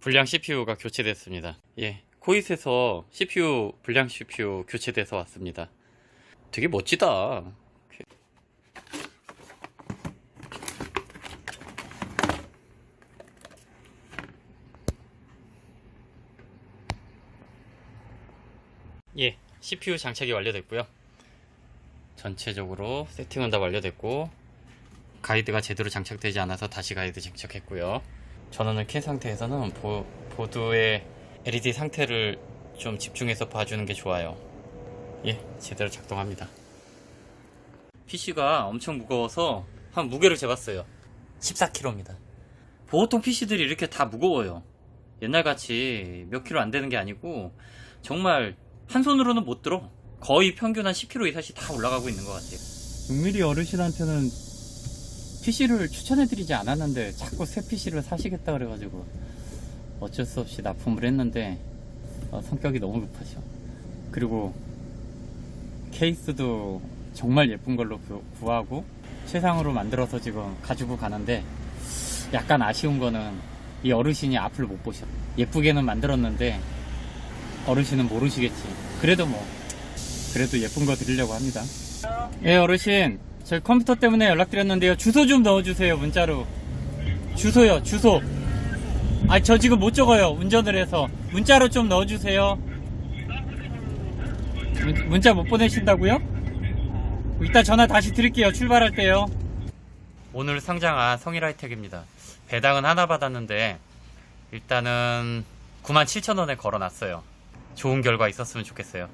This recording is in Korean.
불량 CPU가 교체됐습니다. 예, 코잇에서 CPU 불량 CPU 교체돼서 왔습니다. 되게 멋지다. 예, CPU 장착이 완료됐고요. 전체적으로 세팅은 다 완료됐고 가이드가 제대로 장착되지 않아서 다시 가이드 장착했고요. 전원을 켠 상태에서는 보, 보드의 LED 상태를 좀 집중해서 봐주는 게 좋아요. 예, 제대로 작동합니다. PC가 엄청 무거워서 한 무게를 재봤어요. 14kg입니다. 보통 PC들이 이렇게 다 무거워요. 옛날같이 몇 킬로 안 되는 게 아니고 정말 한 손으로는 못 들어. 거의 평균 한 10kg 이상씩 다 올라가고 있는 것 같아요. 은밀히 어르신한테는 PC를 추천해드리지 않았는데 자꾸 새 PC를 사시겠다 그래가지고 어쩔 수 없이 납품을 했는데 어, 성격이 너무 급하셔. 그리고 케이스도 정말 예쁜 걸로 구, 구하고 최상으로 만들어서 지금 가지고 가는데 약간 아쉬운 거는 이 어르신이 앞을 못 보셔. 예쁘게는 만들었는데 어르신은 모르시겠지. 그래도 뭐 그래도 예쁜 거 드리려고 합니다. 예, 어르신. 저희 컴퓨터 때문에 연락드렸는데요. 주소 좀 넣어주세요, 문자로. 주소요, 주소. 아, 저 지금 못 적어요. 운전을 해서. 문자로 좀 넣어주세요. 문, 문자 못 보내신다고요? 이따 전화 다시 드릴게요. 출발할 때요. 오늘 상장한 성일 하이텍입니다. 배당은 하나 받았는데 일단은 97,000원에 걸어놨어요. 좋은 결과 있었으면 좋겠어요.